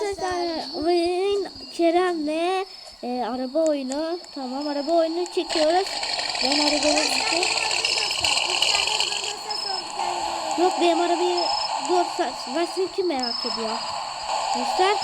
arkadaşlar oyun Kerem'le e, araba oyunu. Tamam araba oyunu çekiyoruz. Ben arabayı Yok benim arabayı sen, ben seninki merak ediyor. Göster.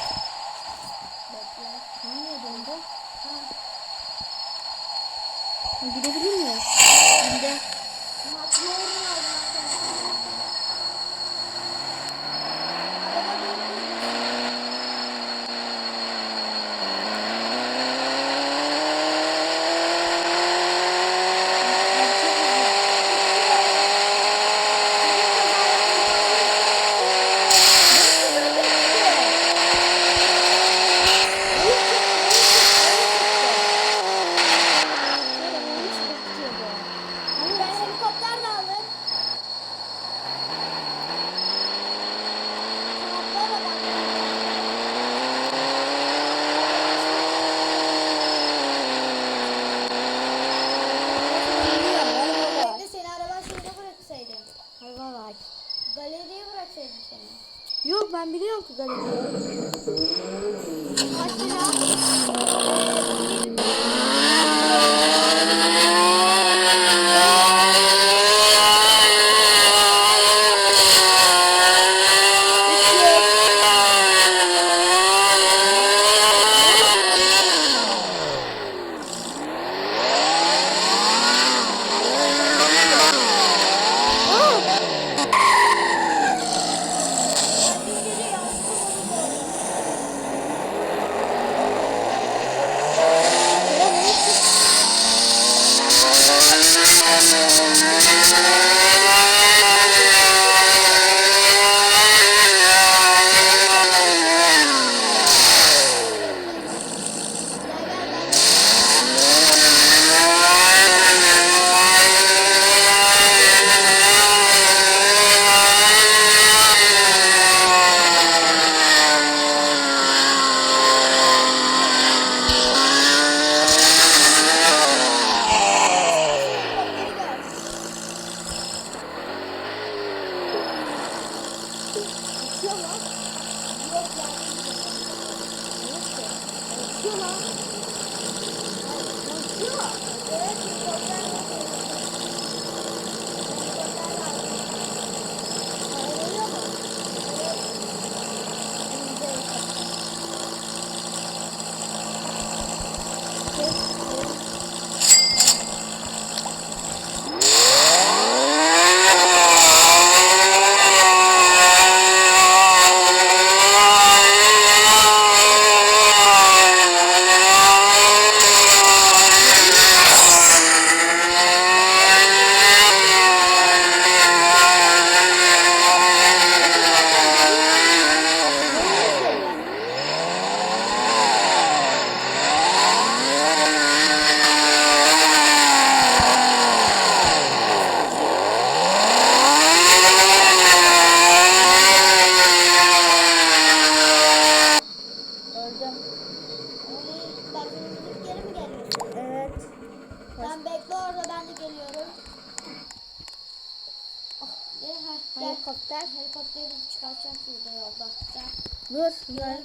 Dur. Gel.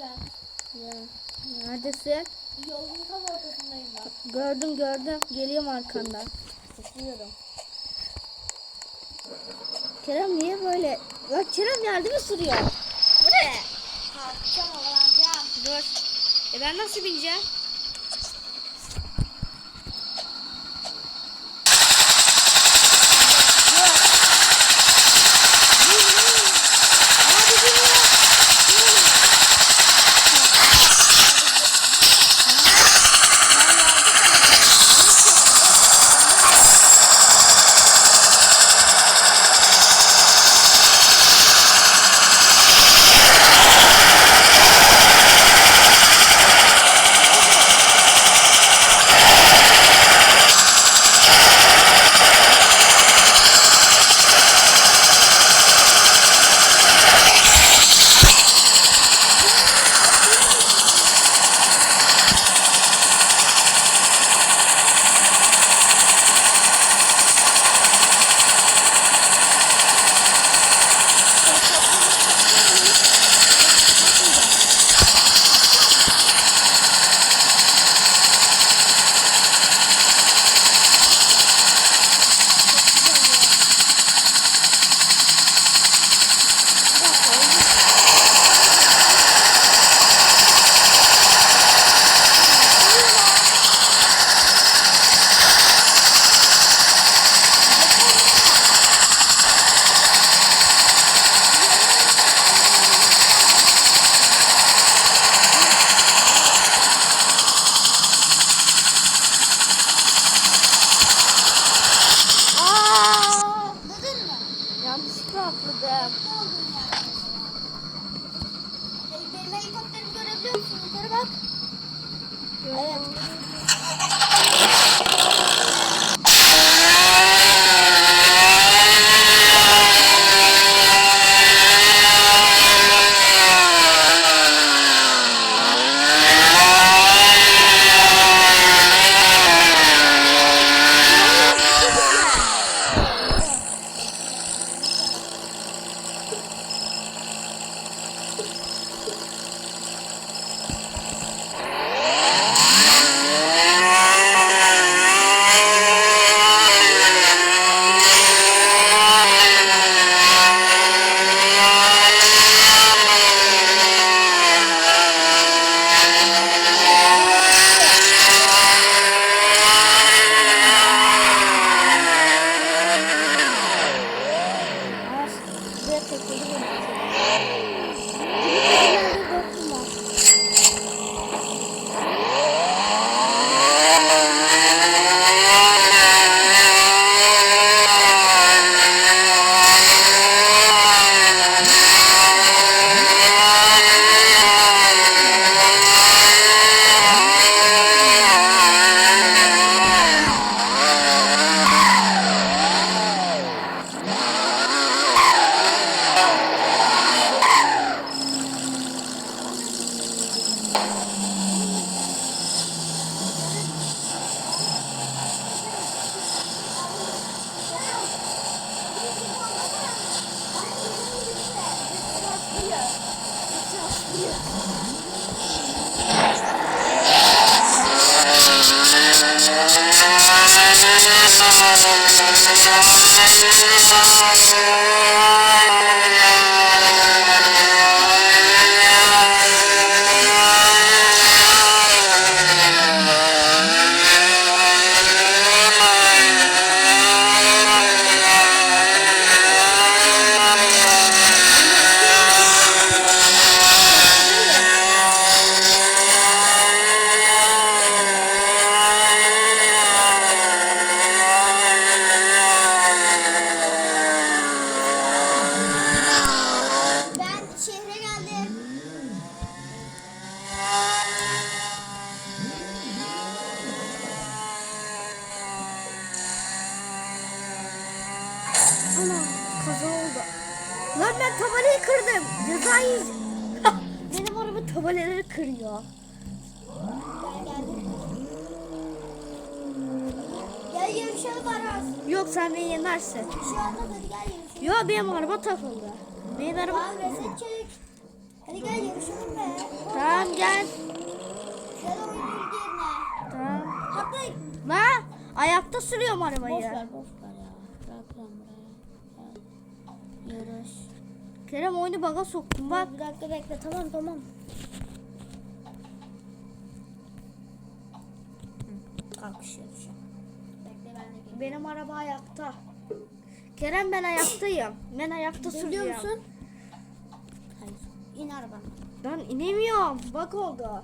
Ya. Neredesin? Yolun tam ortasındayım ben. Gördüm gördüm. Geliyorum arkandan. Sıkıyorum. Kerem niye böyle? Bak Kerem yerde mi sürüyor? Bu ne? Kalkacağım havalanacağım. Dur. E ben nasıl bineceğim? Benim araba... Tamam çek. Hadi gel yarışalım be. Tamam gel. Gel oyun bilgi yerine. Tamam. Hatta La ayakta sürüyorum arabayı. boş ver boş ver ya. Bırak lan buraya. Yarış. Kerem oyunu baga soktum bak. Bir dakika bekle tamam tamam. Kalkış yarışı. Bekle ben de geleyim. Benim araba ayakta. Kerem ben ayaktayım. Ben ayakta Biliyor sürüyorum. musun? İn arabanı. Ben inemiyorum. Bak oldu.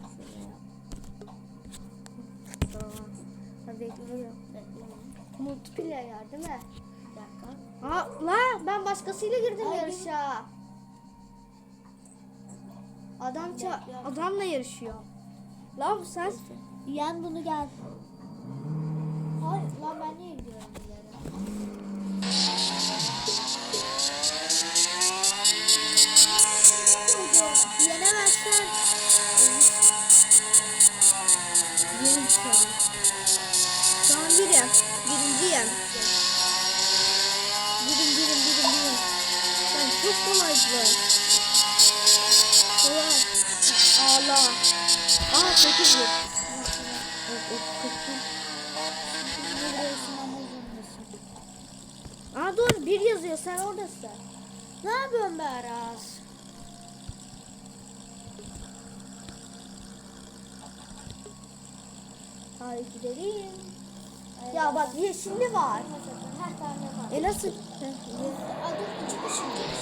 Bekliyorum. Multiplayer değil mi? Bir dakika. Aa, la ben başkasıyla girdim Ay, yarışa. Adam ça- adamla yarışıyor. Lan sen Yen bunu gel. Hayır lan ben niye gidiyorum? Yenemezsen çok kolaydı. Kolay. Ağla. Aa sekiz yok. Yok yok kırkım. biliyorsun ama zorundasın. Aa dur bir yazıyor sen oradasın. Ne yapıyorsun be Aras? Hadi gidelim. Ya bak yeşilli var. Her tane var. E nasıl? Aa, dur çıkış çıkış çıkış.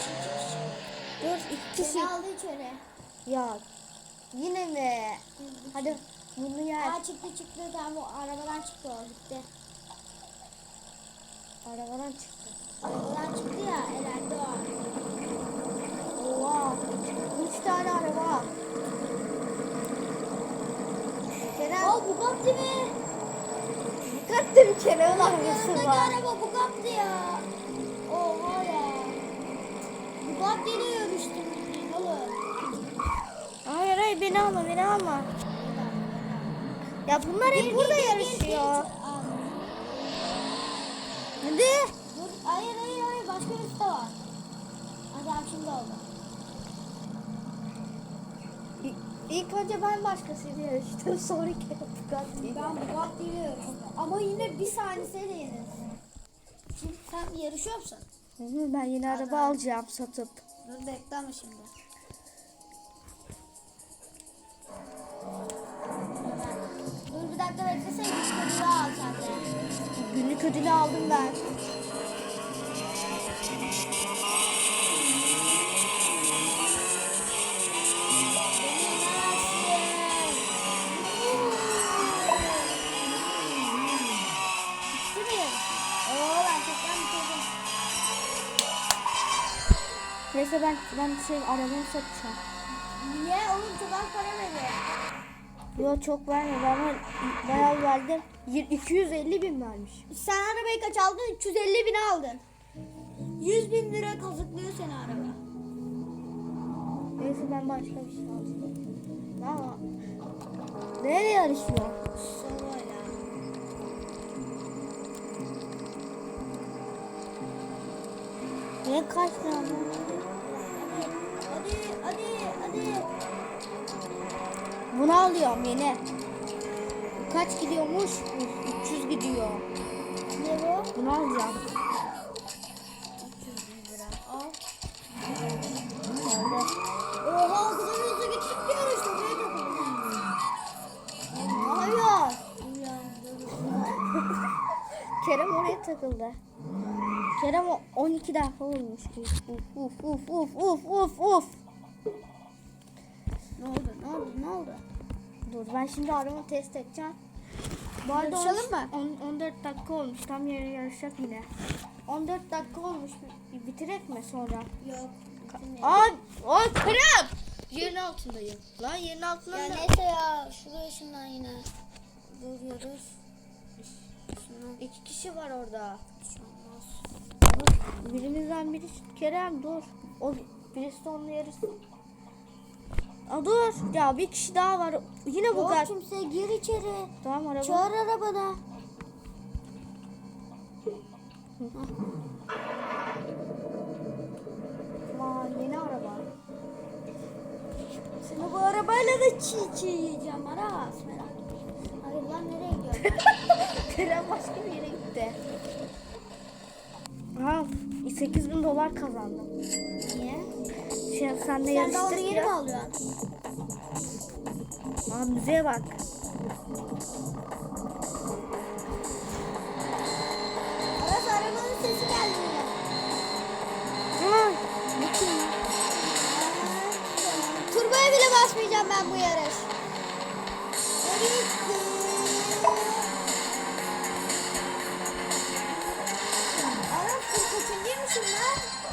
Dur ikisi. Seni aldı içeri. Ya yine mi? Hadi bunu yer. Aa çıktı çıktı tamam o arabadan çıktı o gitti. Arabadan çıktı. Arabadan çıktı ya elendi o. Oha. Üç tane araba. Gitti mi? Dikkatli bir kere Bak arkası yanındaki var. araba Bugatti ya. Oha ya. Bugatti ile yarıştım oğlum. Hayır beni alma beni alma. Ya bunlar hep burada yarışıyor. Hadi. Dur, hayır hayır hayır başka birisi de var. Adam şimdi oldu. İlk önce ben başkasıyla yarıştım. Sonra Bugatti. Ben Bugatti ile yarıştım. Ama yine bir saniyesiyle yeniriz. Şimdi sen yarışıyor musun? Ben yeni araba alacağım satıp. Dur bekle ama şimdi. Günlük ödülü aldım ben. Neyse ben ben şey arabamı satacağım. Niye? Oğlum çok az para veriyor. Yo çok vermedi ama bayağı verdim. Yir- 250 bin vermiş. Sen arabayı kaç aldın? 350 bin aldın. 100 bin lira kazıklıyor seni araba. Neyse ben başka bir şey alacağım. Ama nereye yarışıyor? Ne kaç lira Yeni. Kaç gidiyormuş? 300 gidiyor. Ne bu? Bunu alacağım. 300 bin lira. Al. Oha o kadar hızlı gittik ki yarışta. Buraya takıldım. Hayır. Kerem oraya takıldı. Kerem o 12 defa olmuş. Uf uf uf uf uf uf. Ne oldu? Ne oldu? Ne oldu? Dur ben şimdi arabamı test edeceğim. Bu arada Yarışalım 13 on- 14 dakika olmuş. Tam yarın yarışacak yine. 14 dakika olmuş. Bir- Bitirek mi sonra? Yok. Aa, aa Kerem! Yerin altındayım. Lan yerin altında Ya ne? neyse ya. Şuraya şundan yine. Görüyoruz. Şundan İki kişi var orada. Ama Birimizden biri Kerem dur. O birisi onunla yarışsın. Aa, dur. Ya bir kişi daha var. Yine bu kadar. kimse gir içeri. Tamam araba. Çağır arabana. Aa, yeni araba. Seni bu arabayla da çiğ çiğ yiyeceğim Aras. Merak etme. Hayır lan nereye gidiyorsun? Kerem başka bir yere gitti. Ha, 8 bin dolar kazandım. Niye? Şey, sen de Sen de onu yeni mi alıyorsun? Aa, müziğe bak. Aras arabanın sesi geldi yine. Ha, bu kim? Turboya bile basmayacağım ben bu yarış. Aras dur kaçıncıymışım lan?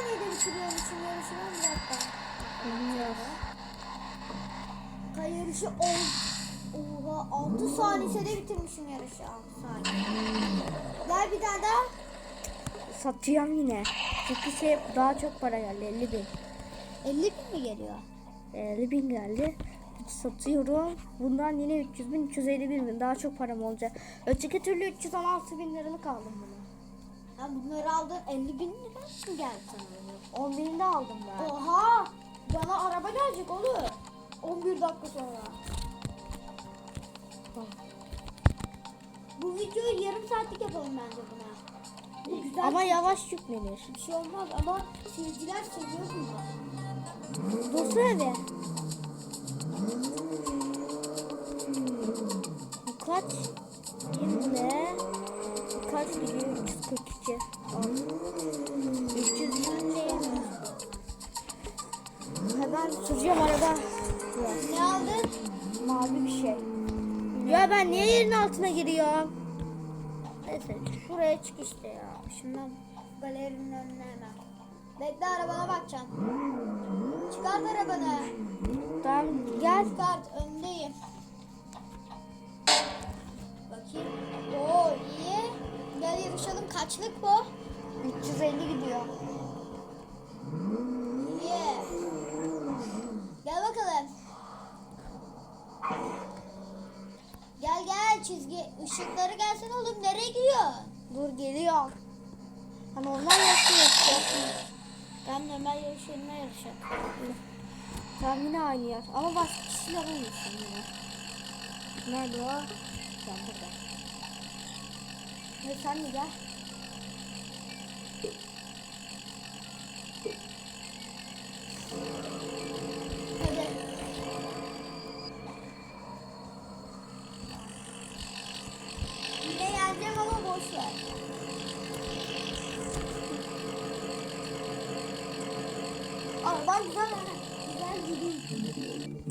Saniyede bitiriyormuşum yarışını bir dakika. Bilmiyorum. Kay yarışı 10. Oha 6 saniyede bitirmişim yarışı 6 saniye. Gel bir tane daha. Satacağım yine. Çünkü şey daha çok para geldi 50 bin. 50 bin mi geliyor? 50 bin geldi. Satıyorum. Bundan yine 300 bin, 351 bin. Daha çok param olacak. Öteki türlü 316 bin liralık aldım Ya bunları aldın 50 bin lira mı geldi sana? 10 binini de aldım ben. Oha! Bana araba gelecek olur. 11 dakika sonra. Bu videoyu yarım saatlik yapalım bence buna. Bu güzel Ama yavaş yüklenir. bir şey olmaz ama seyirciler seviyor bunu. Dursana bir. Bu kaç? Yine kaç gidiyor? 342. Al. 320 değil mi? Ha ben süreceğim araba. Ne aldın? Mavi bir şey. Ya ben niye yerin altına giriyorum? Neyse şuraya çık işte ya. Şundan galerinin önüne hemen. Bekle arabana bakacağım. Çıkart arabanı. Tamam gel. Çıkart öndeyim. bakayım. Oo iyi. Yarışalım. Kaçlık bu? 350 gidiyor. İyi. Gel bakalım. Gel gel çizgi ışıkları gelsin oğlum nereye gidiyor? Dur geliyor. Ha normal yaşıyor. Ben normal yarışlarına yarışacağım. Sen yine aynı yer. Ama başka kişiler olmuşsun yine. Nerede o? Sen burada. Ve sen de gel. Hadi. Yine yeneceğim ama boş ver. Araban güzel ha. Güzel gideyim.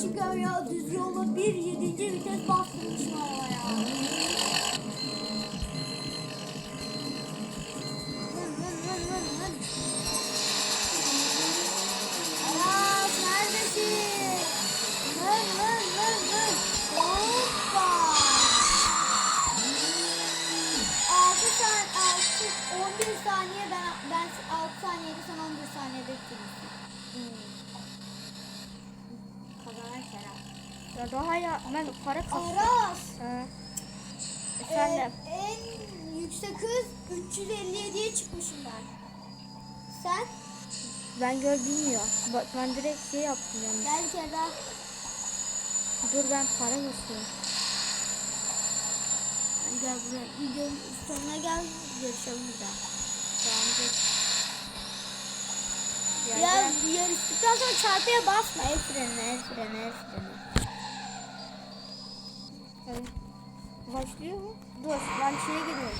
Çıkıyor ya düz yola bir yedinci Aras. Ha. Efendim. e, en yüksek hız 357'ye çıkmışım ben. Sen? Ben gör bilmiyor. Bak ben direkt şey yaptım yani. Gel Kerem. Dur ben para basıyorum. Gel buraya. Videonun sonuna gel. Görüşelim burada. Tamam dur. Gel, Ya gel. yarıştıktan sonra çarpıya basma. El freni, el freni, el freni. Hadi. Başlıyor mu? Dur ben şeye giriyorum.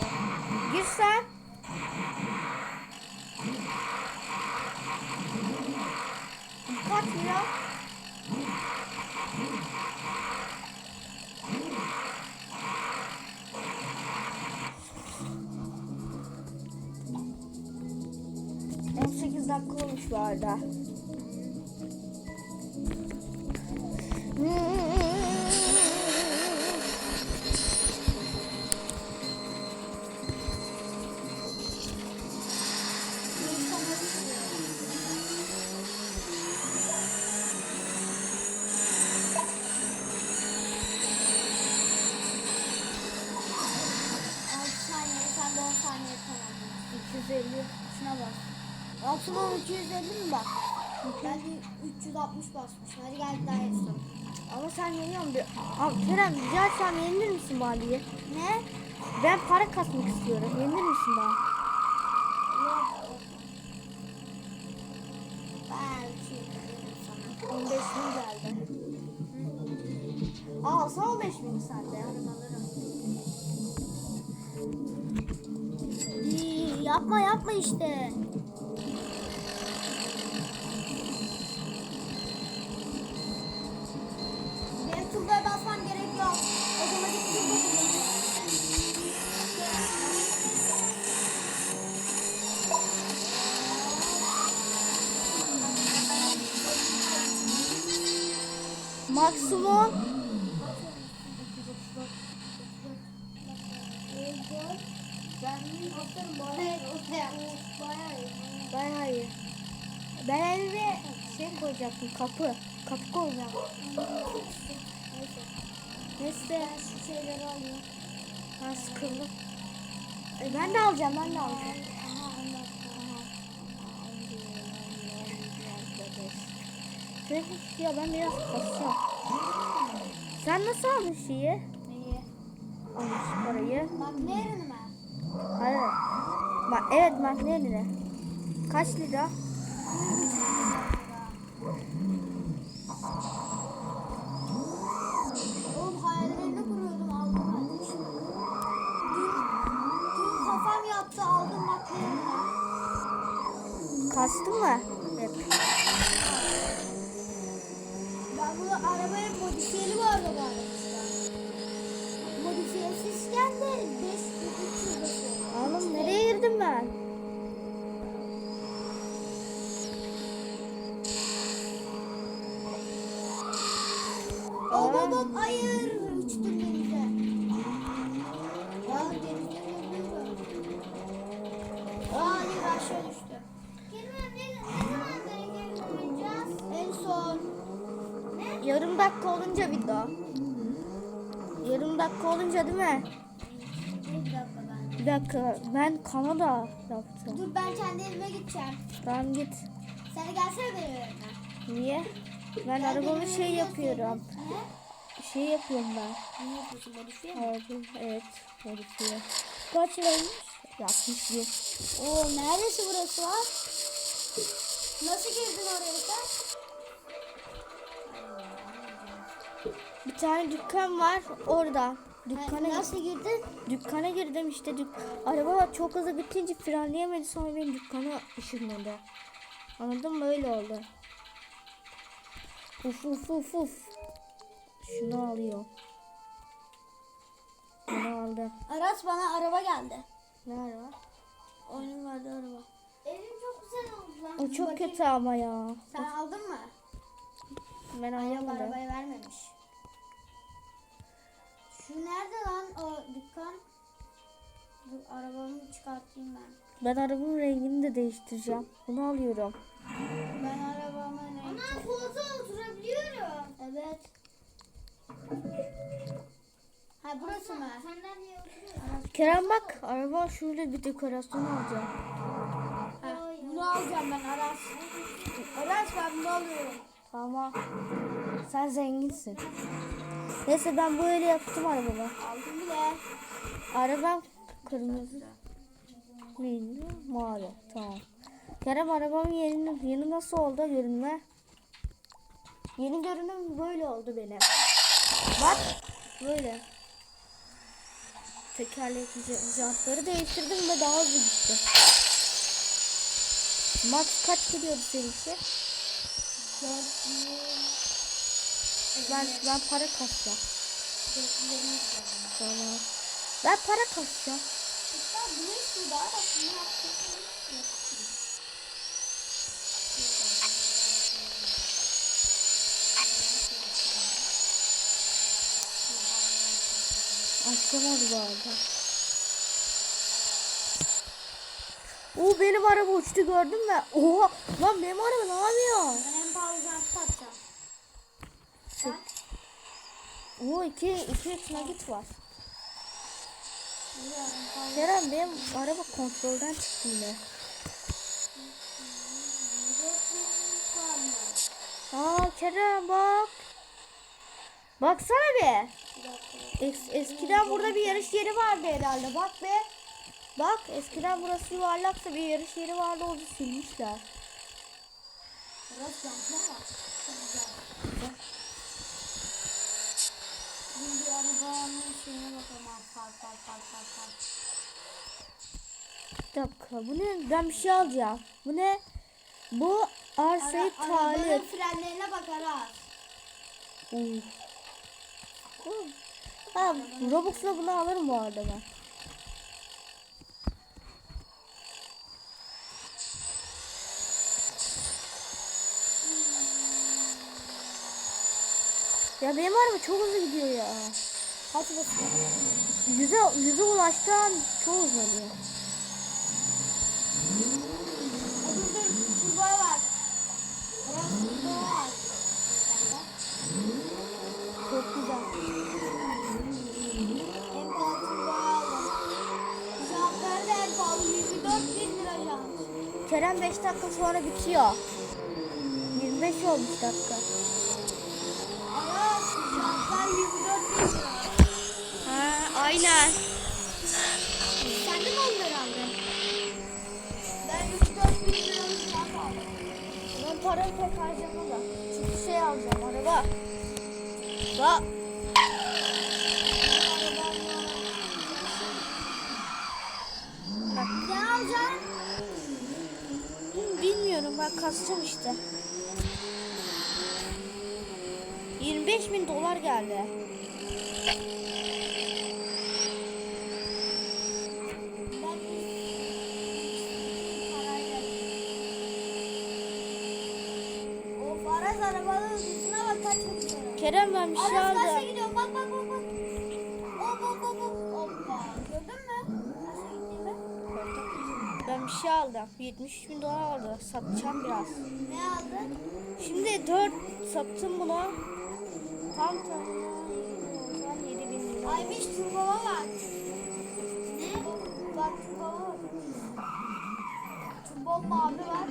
Gir sen. Sekiz dakika olmuş bu arada. Altı Ben de 360 basmışım. Hadi gel daha yarışalım. Ama sen yeniyorsun. Bir... Abi Kerem rica etsem yenilir misin bari? Ne? Ben para kasmak istiyorum. Yenilir misin bana? Belki veririm sana. 15 bin geldi. Aa sana 15 bin sende. Alırım alırım. İyi, yapma yapma işte. Maksimum. Bayağı iyi. Ben evime şey koyacaktım kapı. Kapı koyacağım. Neyse. Neyse. Ben şu şeyleri alayım. Ben sıkıldım. E, ben de alacağım ben de alacağım. Şöyle ya ben biraz kasacağım. Sen nasıl aldın şeyi? Neyi? Almış parayı. McLaren'ı mı? Hayır. Bak evet McLaren'e. Kaç lira? Hayır. Uçtum denize. Ya denizde görüyorum. Hayır aşağı oynayacağız? En son. Yarım dakika olunca video. Yarım dakika olunca değil mi? Bir dakika ben. Ben Kanada yaptım. Dur ben kendi evime gideceğim. Tamam git. Sen de gelsene benim evime. Niye? Ben Gel arabamı şey yapıyorum. göstereyim. Şey yapıyorum ben. Ne yapıyorsun modifiye mi? Araba, evet. Modifiye. Kaç liraymış? 60 bin. Oo neresi burası var? Nasıl girdin oraya sen? Bir tane dükkan var orada. Dükkana nasıl girdin? dükkana girdim işte. Dük araba çok hızlı bitince frenleyemedi sonra benim dükkana ışınladı. Anladın mı? Öyle oldu. Uf uf uf uf. Şunu alıyor. Bunu aldı. Aras bana araba geldi. Ne araba? Oyunun vardı araba. Evim çok güzel oldu lan. O çok bakayım. kötü ama ya. Sen aldın mı? Ben Annem alamadım. arabayı vermemiş. Şu nerede lan o dükkan? Dur arabamı çıkartayım ben. Ben arabamın rengini de değiştireceğim. Bunu alıyorum. Ben arabamı ne? Ana koltuğa oturabiliyorum. Evet. Ha burası mı? Kerem bak araba şöyle bir dekorasyon alacağım. Ha, bunu alacağım ben Aras. Aras ben bunu alıyorum. Tamam. Sen zenginsin. Neyse ben böyle yaptım arabamı. Aldım bile. Arabam kırmızı. Neydi? Mavi. Tamam. Kerem arabamın yeni, yeni nasıl oldu görünme? Yeni görünüm böyle oldu benim. Bak böyle. Tekerlekli j- jantları değiştirdim ve daha hızlı gitti. Max kaç gidiyordu seninki? Ben, ben para kasacağım. Tamam. Ben para kasacağım. İstiyordu Aras. Bunu oldu bu arada. Oo benim araba uçtu gördün mü? Oha lan benim araba ne yapıyor? Ben en pahalı jantı atacağım. Sen? Oo iki, iki üç nakit var. Kerem benim araba kontrolden çıktı yine. Aa Kerem bak. Baksana be. Es- eskiden burada bir yarış yeri vardı herhalde. Bak be. Bak eskiden burası yuvarlaksa bir yarış yeri vardı onu silmişler. Güzel. Şimdi arabanın şeyine bakalım. Far far far far far. Bir dakika bu ne? Ben bir şey alacağım. Bu ne? Bu arsayı talip. Arabanın frenlerine bak Aras. Oo. Ha, Robux'la bunu alırım bu arada ben. Ya benim araba çok hızlı gidiyor ya. Kaç basıyor? Yüze, yüze ulaştan çok hızlı oluyor. Kerem 5 dakika sonra bitiyor. 25 olmuş dakika. 24 bin lira. Ha, aynen. Sen de mi onları aldın? Ben 24 bin liralık aldım. Ben parayı pek harcamadım. Çünkü şey alacağım araba. Bak. Ne alacaksın? Ben kasacağım işte. 25 bin dolar geldi. Bak. Kerem ben bir şey aldım. Aldım. 73 bin dolar aldı. Satacağım biraz. Ne aldın? Şimdi 4 sattım bunu. Tam tamına 7 bin lira. Aymış turbama var. Ne? Bak turbama var. Turbo mavi var.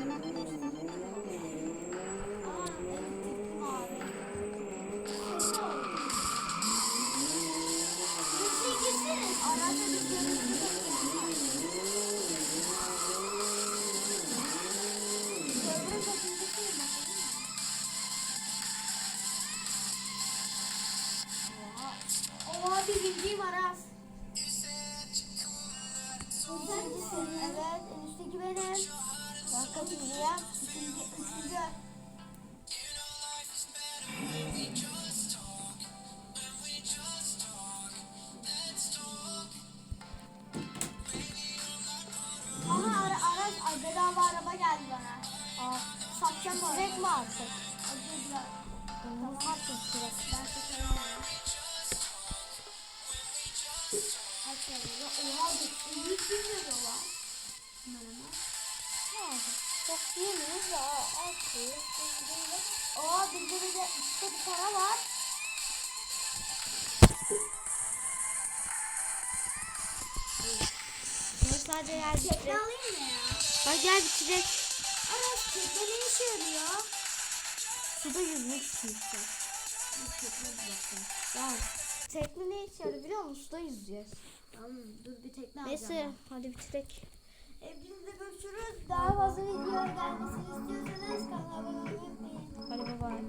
Aa, satacağım bu arabayı. mi artık? Tamam artık direkt. Ben lira? Oha, bu 100 bin lira var. Merhaba. Çok iyi mi? Ya artık. Aa bizde bir de işte bir para var. Sadece Tekne bitirek. Bak gel bitirek. Aras tekne ne işe yarıyor? Suda yüzmek için işte. Tekne ne işe yarıyor biliyor musun? Suda yüzeceğiz. Tamam dur bir tekne alacağım. Neyse hadi bitirek. Hepinizle görüşürüz. Daha fazla video gelmesini istiyorsanız kanala abone olmayı unutmayın. Hadi bay bay.